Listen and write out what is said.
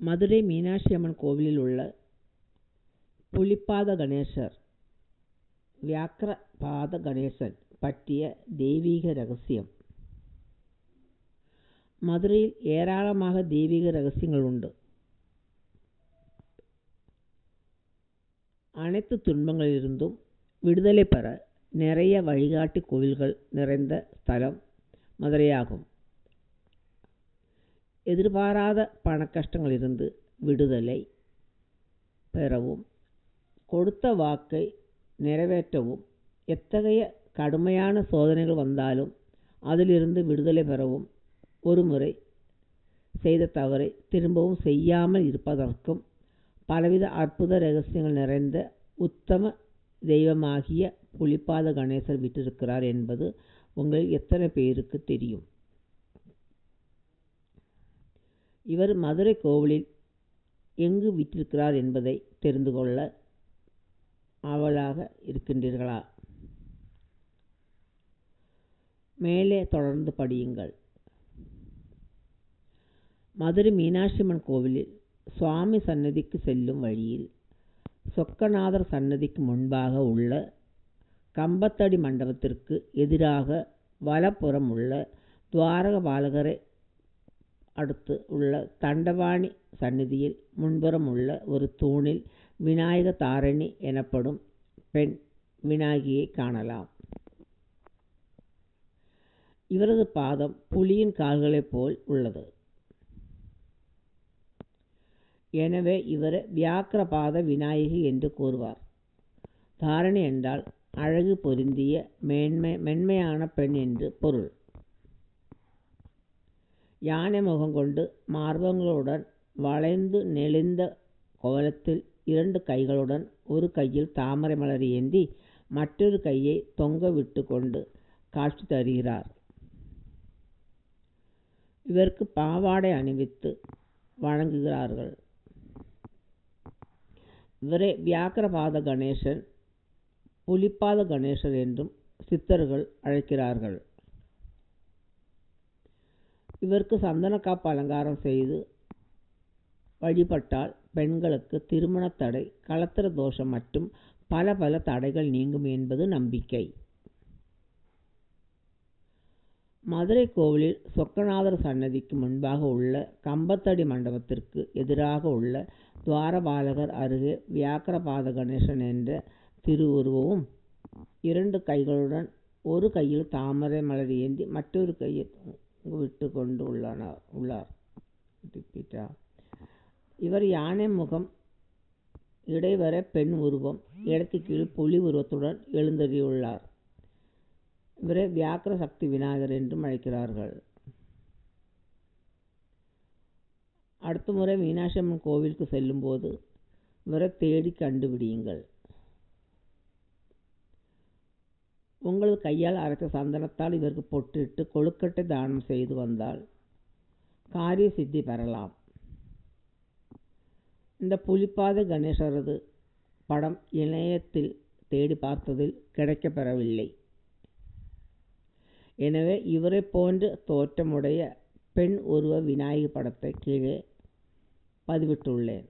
மதுரை மீனாட்சி அம்மன் கோவிலில் உள்ள புலிப்பாத கணேசர் வியாக்கிரபாத கணேசன் பற்றிய தெய்வீக ரகசியம். மதுரையில் ஏராளமாக தெய்வீக ரகசியங்கள் உண்டு. அனைத்து துன்பங்களிலிருந்தும் விடுதலை பெற நிறைய வழிகாட்டி கோவில்கள் நிறைந்த ஸ்தலம் மதுரையாகும். எதிர்பாராத பணக்கஷ்டங்களிலிருந்து விடுதலை பெறவும் கொடுத்த வாக்கை நிறைவேற்றவும் எத்தகைய கடுமையான சோதனைகள் வந்தாலும் அதிலிருந்து விடுதலை பெறவும் ஒருமுறை செய்த தவறை திரும்பவும் செய்யாமல் இருப்பதற்கும் பலவித அற்புத ரகசியங்கள் நிறைந்த உத்தம தெய்வமாகிய புலிப்பாத கணேசர் விட்டிருக்கிறார் என்பது உங்களில் எத்தனை பேருக்கு தெரியும்? இவர் மதுரை கோவிலில் எங்கு விற்றிருக்கிறார் என்பதை தெரிந்து கொள்ள ஆவலாக இருக்கின்றீர்களா? மேலே தொடர்ந்து படியுங்கள். மதுரை மீனாட்சியம்மன் கோவிலில் சுவாமி சன்னதிக்கு செல்லும் வழியில் சொக்கநாதர் சன்னதிக்கு முன்பாக உள்ள கம்பத்தடி மண்டபத்திற்கு எதிராக வலப்புறம் உள்ள துவாரக பாலகரை அடுத்து உள்ள தண்டவாணி சந்நிதியில் முன்புறம் உள்ள ஒரு தூணில் விநாயக தாரணி எனப்படும் பெண் விநாயகியை காணலாம். இவரது பாதம் புலியின் கால்களைப் போல் உள்ளது. எனவே இவரை வியாக்கிரபாத விநாயகி என்று கூறுவார். தாரணி என்றால் அழகு பொருந்திய மேன்மை மென்மையான பெண் என்று பொருள். யானை முகம் கொண்டு மார்பங்களுடன் வளைந்து நெளிந்த கோலத்தில் இரண்டு கைகளுடன் ஒரு கையில் தாமரை மலர் ஏந்தி மற்றொரு கையை தொங்க விட்டு கொண்டு காட்சி தருகிறார். இவருக்கு பாவாடை அணிவித்து வழங்குகிறார்கள். இவரை வியாக்கிரபாத கணேசன் புலிப்பாத கணேசர் என்றும் சித்தர்கள் அழைக்கிறார்கள். இவருக்கு சந்தனக்காப்பு அலங்காரம் செய்து வழிபட்டால் பெண்களுக்கு திருமண தடை கலத்திர தோஷம் மற்றும் பல பல தடைகள் நீங்கும் என்பது நம்பிக்கை. மதுரை கோவிலில் சொக்கநாதர் சன்னதிக்கு முன்பாக உள்ள கம்பத்தடி மண்டபத்திற்கு எதிராக உள்ள துவாரபாலகர் அருகே வியாக்கிரபாத கணேசன் என்ற திருவுருவமும் இரண்டு கைகளுடன் ஒரு கையில் தாமரை மலர் ஏந்தி மற்றொரு கையில் விட்டு கொண்டு உள்ளார். உள்ளார் இவர் யானை முகம் இடைவர பெண் உருவம் இடத்து கீழ் புலி உருவத்துடன் எழுந்தறியுள்ளார் இவரை வியாக்கிர சக்தி விநாயகர் என்றும் அழைக்கிறார்கள். அடுத்த முறை மீனாட்சி அம்மன் கோவிலுக்கு செல்லும்போது இவரை தேடி கண்டுபிடியுங்கள். உங்கள் கையால் அரைத்த சந்தனத்தால் இவருக்கு பொட்டிட்டு கொழுக்கட்டை தானம் செய்து வந்தால் காரிய சித்தி பெறலாம். இந்த புலிப்பாத கணேசரது படம் இணையத்தில் தேடி பார்த்ததில் கிடைக்கப்பெறவில்லை. எனவே இவரை போன்று தோற்றமுடைய பெண் உருவ விநாயகி படத்தை கீழே பதிவிட்டுள்ளேன்.